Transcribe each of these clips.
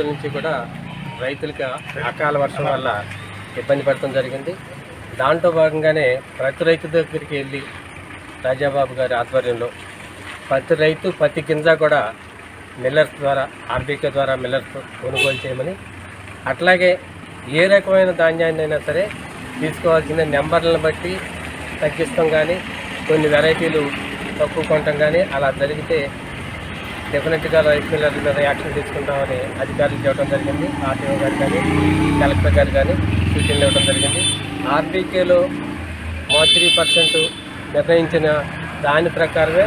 ప్రభుత్వం నుంచి కూడా రైతులకి అకాల వర్షం వల్ల ఇబ్బంది పడటం జరిగింది. దాంట్లో భాగంగానే ప్రతి రైతు దగ్గరికి వెళ్ళి రాజాబాబు గారి ఆధ్వర్యంలో ప్రతి రైతు ప్రతి గింజ కూడా మిల్లర్స్ ద్వారా ఆర్బీకే ద్వారా మిల్లర్స్ కొనుగోలు చేయమని అట్లాగే ఏ రకమైన ధాన్యాన్ని అయినా సరే తీసుకోవాల్సిన నెంబర్లను బట్టి తగ్గిస్తాం కానీ కొన్ని వెరైటీలు తక్కువ కొనటం కానీ అలా జరిగితే డెఫినెట్గా రైస్ మిల్లర్ల మీద యాక్షన్ తీసుకుంటామని అధికారులు చెప్పడం జరిగింది. ఆర్టీఓ గారు కానీ కలెక్టర్ గారు కానీ సూచనలు ఇవ్వడం జరిగింది. ఆర్బీకేలో త్రీ పర్సెంట్ నిర్ణయించిన దాని ప్రకారమే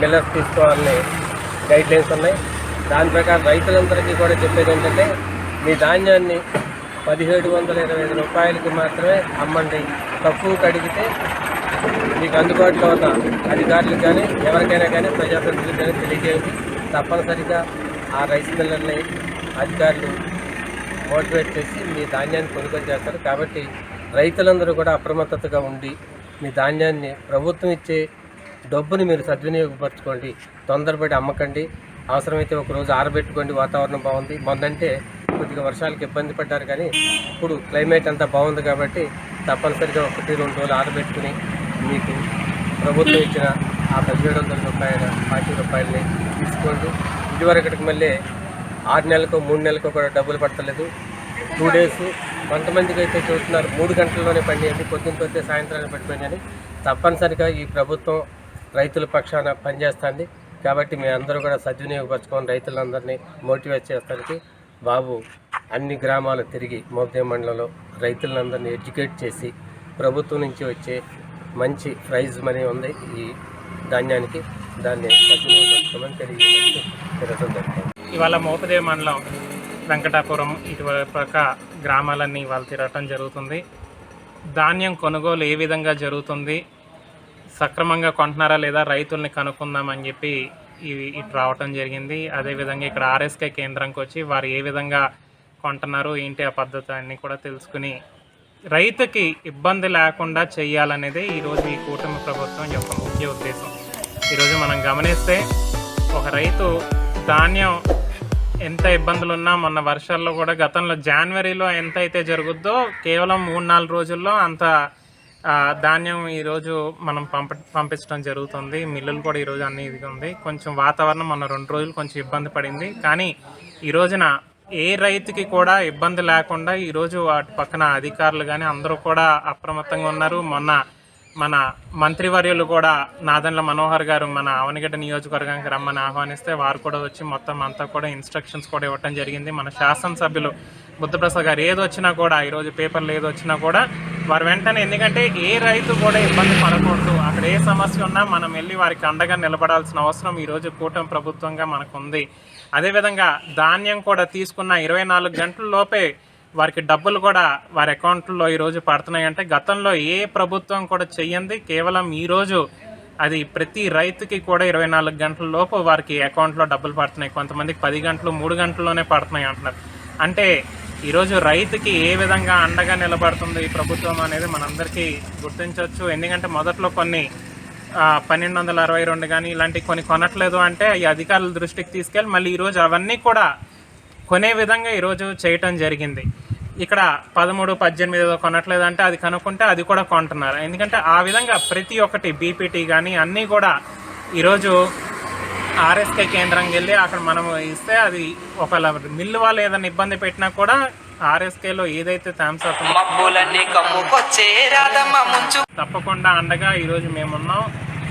మిల్లర్స్ తీసుకోవాలని గైడ్ లైన్స్ ఉన్నాయి. దాని ప్రకారం రైతులందరికీ కూడా చెప్పేది ఏంటంటే మీ ధాన్యాన్ని పదిహేడు వందల ఇరవై ఐదు రూపాయలకి మాత్రమే అమ్మండి. తక్కువ కడిగితే మీకు అందుబాటులో ఉన్న అధికారులకు కానీ ఎవరికైనా కానీ ప్రజాప్రతినిధులకు కానీ తెలియజేయండి. తప్పనిసరిగా ఆ రైస్ మిల్లర్ని అధికారులు మోటివేట్ చేసి మీ ధాన్యాన్ని కొనుగోలు చేస్తారు. కాబట్టి రైతులందరూ కూడా అప్రమత్తతగా ఉండి మీ ధాన్యాన్ని ప్రభుత్వం ఇచ్చే డబ్బుని మీరు సద్వినియోగపరచుకోండి. తొందరపడి అమ్మకండి. అవసరమైతే ఒకరోజు ఆరబెట్టుకోండి. వాతావరణం బాగుంది. మొన్నంటే కొద్దిగా వర్షాలకు ఇబ్బంది పడ్డారు కానీ ఇప్పుడు క్లైమేట్ అంతా బాగుంది కాబట్టి తప్పనిసరిగా ఒకటి రెండు రోజులు ఆరబెట్టుకుని మీకు ప్రభుత్వం ఇచ్చిన ఆ పదిహేడు వందల రూపాయల పాతి రూపాయలని తీసుకోండి. ఇదివరకటికి మళ్ళీ ఆరు నెలలకు మూడు నెలలకు కూడా డబ్బులు పడతలేదు. టూ డేస్ కొంతమందికి అయితే చూస్తున్నారు మూడు గంటల్లోనే పనిచేయండి పొద్దున్న పొద్దున్న సాయంత్రాన్ని పట్టిపోయిందని తప్పనిసరిగా ఈ ప్రభుత్వం రైతుల పక్షాన పనిచేస్తుంది కాబట్టి మీ అందరూ కూడా సద్వినియోగపరచుకొని రైతులందరినీ మోటివేట్ చేస్తానికి బాబు అన్ని గ్రామాలు తిరిగి మోపదేవ్ మండలంలో రైతులందరినీ ఎడ్యుకేట్ చేసి ప్రభుత్వం నుంచి వచ్చే మంచి ప్రైజ్ మనీ ఉంది ఈ ధాన్యానికి. దాన్ని సద్వినియోగపరచుకోమని తెలియజేయడానికి ఇవాళ మోపదేవి మండలం వెంకటాపురం ఇటువైపు గ్రామాలన్నీ ఇవాళ తిరగటం జరుగుతుంది. ధాన్యం కొనుగోలు ఏ విధంగా జరుగుతుంది? సక్రమంగా కొంటున్నారా లేదా రైతుల్ని కనుక్కుందామని చెప్పి ఇవి ఇటు రావటం జరిగింది. అదేవిధంగా ఇక్కడ ఆర్ఎస్కే కేంద్రంకి వచ్చి వారు ఏ విధంగా కొంటున్నారు ఏంటి ఆ పద్ధతి అన్నీ కూడా తెలుసుకుని రైతుకి ఇబ్బంది లేకుండా చేయాలనేదే ఈరోజు ఈ కూటమి ప్రభుత్వం యొక్క ముఖ్య ఉద్దేశం. ఈరోజు మనం గమనిస్తే ఒక రైతు ధాన్యం ఎంత ఇబ్బందులు ఉన్నా మొన్న వర్షాల్లో కూడా గతంలో జనవరిలో ఎంత అయితే జరుగుద్దో కేవలం మూడు నాలుగు రోజుల్లో అంత ధాన్యం ఈరోజు మనం పంప పంపించడం జరుగుతుంది. మిల్లులు కూడా ఈరోజు అన్ని ఇది ఉంది కొంచెం వాతావరణం మొన్న రెండు రోజులు కొంచెం ఇబ్బంది పడింది. కానీ ఈ రోజున ఏ రైతుకి కూడా ఇబ్బంది లేకుండా ఈరోజు వాటి పక్కన అధికారులు కానీ అందరూ కూడా అప్రమత్తంగా ఉన్నారు. మొన్న మన మంత్రివర్యులు కూడా నాదన్ల మనోహర్ గారు మన అవనిగడ్డ నియోజకవర్గానికి రమ్మని ఆహ్వానిస్తే వారు కూడా వచ్చి మొత్తం అంతా కూడా ఇన్స్ట్రక్షన్స్ కూడా ఇవ్వటం జరిగింది. మన శాసనసభ్యులు బుద్ధప్రసాద్ గారు ఏది వచ్చినా కూడా ఈరోజు పేపర్లు ఏది వచ్చినా కూడా వారు వెంటనే ఎందుకంటే ఏ రైతు కూడా ఇబ్బంది పడకూడదు. అక్కడ ఏ సమస్య ఉన్నా మనం వెళ్ళి వారికి అండగా నిలబడాల్సిన అవసరం ఈరోజు కూటమి ప్రభుత్వంగా మనకు ఉంది అదేవిధంగా ధాన్యం కూడా తీసుకున్న ఇరవై నాలుగు గంటల లోపే వారికి డబ్బులు కూడా వారి అకౌంట్లో ఈరోజు పడుతున్నాయి అంటే గతంలో ఏ ప్రభుత్వం కూడా చెయ్యంది. కేవలం ఈరోజు అది ప్రతి రైతుకి కూడా ఇరవై నాలుగు గంటల లోపు వారికి అకౌంట్లో డబ్బులు పడుతున్నాయి. కొంతమందికి పది గంటలు మూడు గంటల్లోనే పడుతున్నాయి అంటున్నారు. అంటే ఈరోజు రైతుకి ఏ విధంగా అండగా నిలబడుతుంది ఈ ప్రభుత్వం అనేది మనందరికీ గుర్తించవచ్చు. ఎందుకంటే మొదట్లో కొన్ని పన్నెండు వందల అరవై రెండు కానీ ఇలాంటివి కొన్ని కొనట్లేదు అంటే ఈ అధికారుల దృష్టికి తీసుకెళ్ళి మళ్ళీ ఈరోజు అవన్నీ కూడా కొనే విధంగా ఈరోజు చేయటం జరిగింది. ఇక్కడ పదమూడు పద్దెనిమిది ఏదో కొనట్లేదు అంటే అది కనుక్కుంటే అది కూడా కొంటున్నారు. ఎందుకంటే ఆ విధంగా ప్రతి ఒక్కటి బీపీటీ కానీ అన్నీ కూడా ఈరోజు ఆర్ఎస్కే కేంద్రంకి వెళ్ళి అక్కడ మనం ఇస్తే అది ఒకవేళ మిల్లు వాళ్ళు ఏదైనా ఇబ్బంది పెట్టినా కూడా ఆర్ఎస్కేలో ఏదైతే థామ్స్ రాధమ్మ ముంచు. తప్పకుండా అండగా ఈరోజు మేమున్నాం.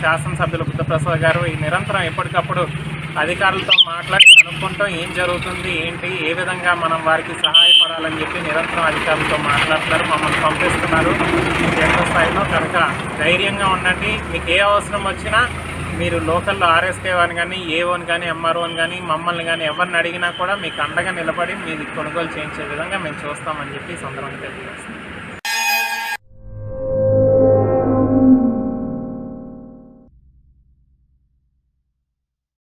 శాసనసభ్యులు బుద్ధప్రసాద్ గారు ఈ నిరంతరం ఎప్పటికప్పుడు అధికారులతో మాట్లాడి కనుక్కుంటాం ఏం జరుగుతుంది ఏంటి ఏ విధంగా మనం వారికి సహాయపడాలని చెప్పి నిరంతరం అధికారులతో మాట్లాడుతున్నారు మమ్మల్ని పంపిస్తున్నారు. కేంద్ర స్థాయిలో కనుక ధైర్యంగా ఉండండి. మీకు ఏ అవసరం వచ్చినా మీరు లోకల్లో ఆర్ఎస్కే వారిని కానీ ఏ వన్ కానీ ఎంఆర్ఓని కానీ మమ్మల్ని కానీ ఎవరిని అడిగినా కూడా మీకు అండగా నిలబడి మీది కొనుగోలు చేయించే విధంగా మేము చూస్తామని చెప్పి సొంతంగా సందర్భంగా తెలియజేస్తాం